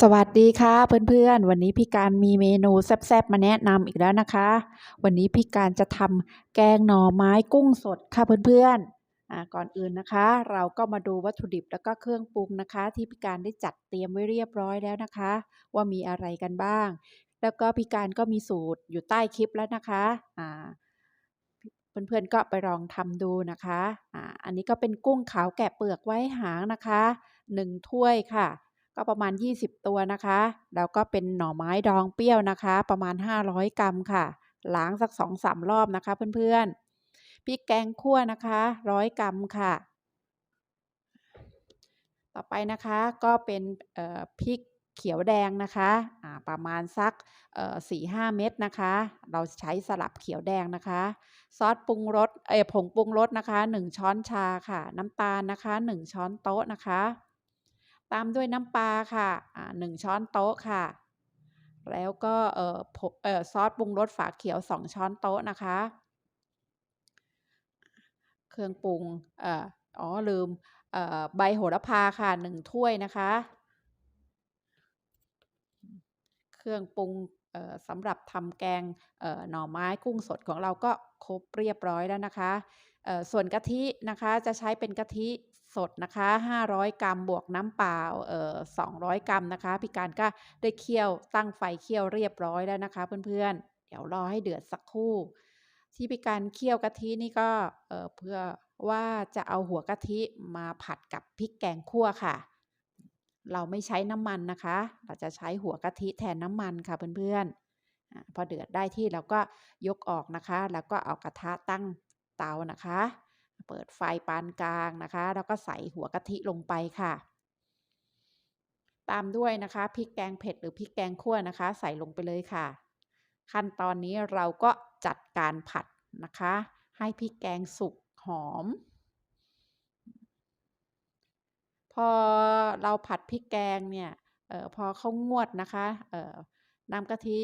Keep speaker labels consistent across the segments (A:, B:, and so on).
A: สวัสดีค่ะเพื่อนๆ วันนี้พี่การมีเมนูแซ่บๆมาแนะนำอีกแล้วนะคะ วันนี้พี่การจะทำแกงหน่อไม้กุ้งสดค่ะเพื่อนๆอ่าก่อนอื่นนะคะ เราก็มาดูวัตถุดิบแล้วก็เครื่องปรุงนะคะ ที่พี่การได้จัดเตรียมไว้เรียบร้อยแล้วนะคะ ว่ามีอะไรกันบ้าง แล้วก็พี่การก็มีสูตรอยู่ใต้คลิปแล้วนะคะอ่าเพื่อนๆก็ไปลองทำดูนะคะอ่าอันนี้ก็เป็นกุ้งขาวแกะเปลือกไว้หางนะคะ1ถ้วยค่ะ ก็ประมาณ 20 ตัวนะคะ แล้วก็เป็นหน่อไม้ดองเปรี้ยวนะคะ ประมาณ 500 กรัมค่ะ ล้างสัก 2-3 รอบนะคะเพื่อนๆพริกแกงคั่วนะคะ100 กรัมค่ะ ต่อไปนะคะก็เป็นพริกเขียวแดงนะคะะประมาณสักสี่ห้าเม็ดนะคะ เราใช้สลับเขียวแดงนะคะ ซอสปรุงรสเอผงปรุงรสนะคะ 1 ช้อนชาค่ะ น้ำตาลนะคะ 1 ช้อนโต๊ะนะคะ ตามด้วยน้ำปลาค่ะหนึ่งช้อนโต๊ะค่ะ แล้วก็เอ่อเอ่อซอสปรุงรสฝาเขียวสองช้อนโต๊ะนะคะ เครื่องปรุงเอ่ออ๋อลืมเอ่อใบโหระพาค่ะหนึ่งถ้วยนะคะ เครื่องปรุง สำหรับทำแกงหน่อไม้กุ้งสดของเราก็ครบเรียบร้อยแล้วนะคะ ส่วนกะทินะคะจะใช้เป็นกะทิสดนะคะ 500 กรัมบวกน้ำเปล่าเอ่อ200 กรัมนะคะ พี่การก็ได้เคี่ยวตั้งไฟเคี่ยวเรียบร้อยแล้วนะคะ เพื่อนๆ เดี๋ยวรอให้เดือดสักครู่ ที่พี่การเคี่ยวกะทินี่ก็เเพื่อว่าจะเอาหัวกะทิมาผัดกับพริกแกงคั่วค่ะ เราไม่ใช้น้ำมันนะคะ เราจะใช้หัวกะทิแทนน้ำมันค่ะเพื่อนๆพอเดือดได้ที่เราก็ยกออกนะคะ แล้วก็เอากระทะตั้งเตานะคะ เปิดไฟปานกลางนะคะ แล้วก็ใส่หัวกะทิลงไปค่ะ ตามด้วยนะคะพริกแกงเผ็ดหรือพริกแกงขั่วนะคะ ใส่ลงไปเลยค่ะ ขั้นตอนนี้เราก็จัดการผัดนะคะ ให้พริกแกงสุกหอม พอเราผัดพริกแกงเนี่ยออพอเขางวดนะคะน้ำกะทิ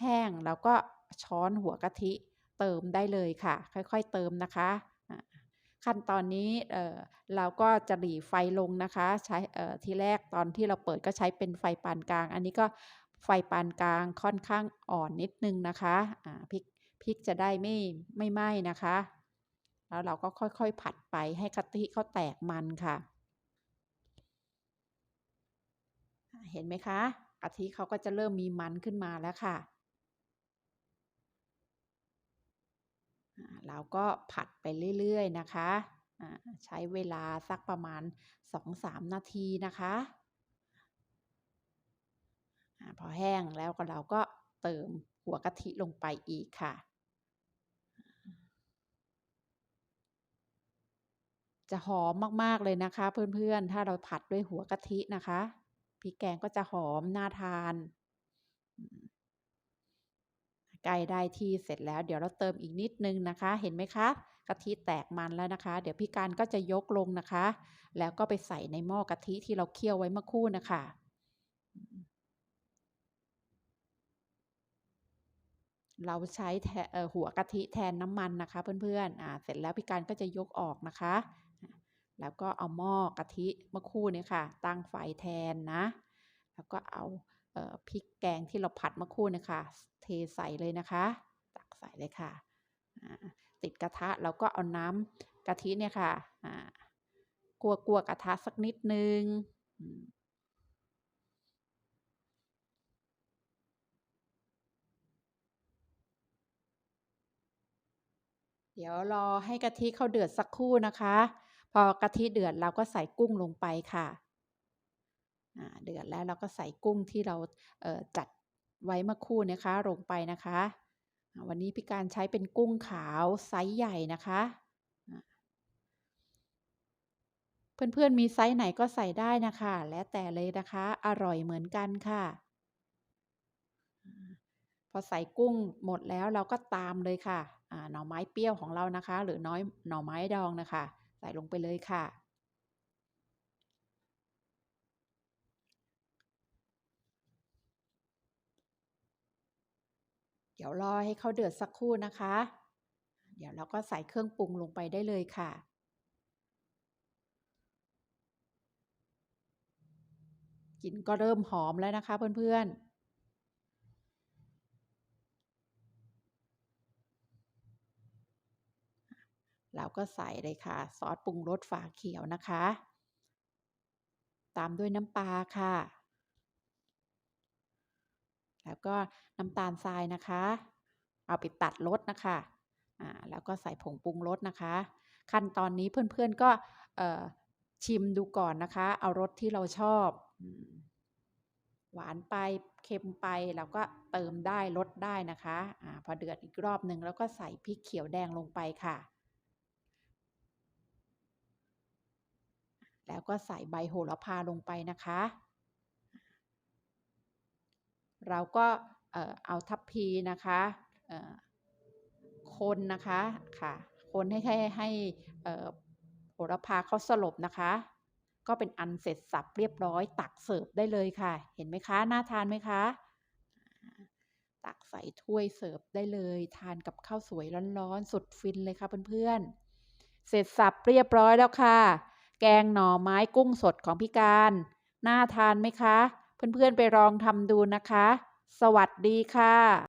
A: แห้งแล้วก็ช้อนหัวกะทิเติมได้เลยค่ะ ค่อยๆเติมนะคะ ขั้นตอนนี้เเราก็จะหลีไฟลงนะคะ ใช้ทีแรกตอนที่เราเปิดก็ใช้เป็นไฟปานกลาง อันนี้ก็ไฟปานกลางค่อนข้างอ่อนนิดนึงนะคะพริกพริกจะได้ไม่ไม่ไหม้นะคะ แล้วเราก็ค่อยๆผัดไปให้กะทิเขาแตกมันค่ะ เห็นไหมคะกะทิเขาก็จะเริ่มมีมันขึ้นมาแล้วค่ะ เราก็ผัดไปเรื่อยๆนะคะใช้เวลาสักประมาณ 2-3 นาทีนะคะพอแห้งแล้วก็เราก็เติมหัวกะทิลงไปอีกค่ะ จะหอมมาก ๆ เลยนะคะเพื่อน ๆ ถ้าเราผัดด้วยหัวกะทินะคะ ริกแกงก็จะหอมน่าทานใกล้ได้ที่เสร็จแล้ว เดี๋ยวเราเติมอีกนิดนึงนะคะ เห็นไหมคะกะทิแตกมันแล้วนะคะ เดี๋ยวพี่การก็จะยกลงนะคะ แล้วก็ไปใส่ในหม้อกะทิที่เราเคี่ยวไว้เมื่อคู่นะคะเราใช้หัวกะทิแทนน้ำมันนะคะ เพื่อนๆ อ่า เสร็จแล้วพี่การก็จะยกออกนะคะ แล้วก็เอาหม้อกะทิเมื่อคู่นี้ค่ะ ตั้งไฟแทนนะ แล้วก็เอาพริกแกงที่เราผัดเมื่อคู่นะคะเทใส่เลยนะคะ ตักใส่เลยค่ะ ติดกระทะเราก็เอาน้ำกะทิเนี่ยค่ะกลัวกลัวกระทะสักนิดนึงเดี๋ยวรอให้กะทิเขาเดือดสักครู่นะคะ พอกะทิเดือดเราก็ใส่กุ้งลงไปค่ะเดือดแล้วเราก็ใส่กุ้งที่เราจัดไว้เมื่อคู่นะคะลงไปนะคะ วันนี้พี่การใช้เป็นกุ้งขาวไซส์ใหญ่นะคะ เพื่อนๆมีไซส์ไหนก็ใส่ได้นะคะ แล้วแต่เลยนะคะ อร่อยเหมือนกันค่ะ พอใส่กุ้งหมดแล้วเราก็ตามเลยค่ะหน่อไม้เปรี้ยวของเรานะคะ หรือน้อยหน่อไม้ดองนะคะ ใส่ลงไปเลยค่ะ เดี๋ยวรอให้เขาเดือดสักครู่นะคะ เดี๋ยวเราก็ใส่เครื่องปรุงลงไปได้เลยค่ะกลิ่นก็เริ่มหอมแล้วนะคะเพื่อนๆ เราก็ใส่เลยค่ะ ซอสปรุงรสฝาเขียวนะคะ ตามด้วยน้ำปลาค่ะ แล้วก็น้ำตาลทรายนะคะ เอาไปตัดรสนะคะอ่าแล้วก็ใส่ผงปรุงรสนะคะ ขั้นตอนนี้เพื่อนๆก็เอ่อชิมดูก่อนนะคะ เอารสที่เราชอบหวานไปเค็มไปเราก็เติมได้ลดได้นะคะอ่าพอเดือดอีกรอบหนึ่งเราก็ใส่พริกเขียวแดงลงไปค่ะ แล้วก็ใส่ใบโหระพาลงไปนะคะ เราก็เอ่อเอาทัพพีนะคะเอ่อคนนะคะค่ะ คนให้ให้ให้เอ่อโหระพาเขาสลบนะคะ ก็เป็นอันเสร็จสรรพเรียบร้อย ตักเสิร์ฟได้เลยค่ะ เห็นไหมคะ น่าทานไหมคะ?ตักใส่ถ้วยเสิร์ฟได้เลย ทานกับข้าวสวยร้อนๆ สุดฟินเลยค่ะเพื่อนๆ เสร็จสรรพเรียบร้อยแล้วค่ะ แกงหน่อไม้กุ้งสดของพี่การ น่าทานไหมคะ?เพื่อนๆไปลองทำดูนะคะ สวัสดีค่ะ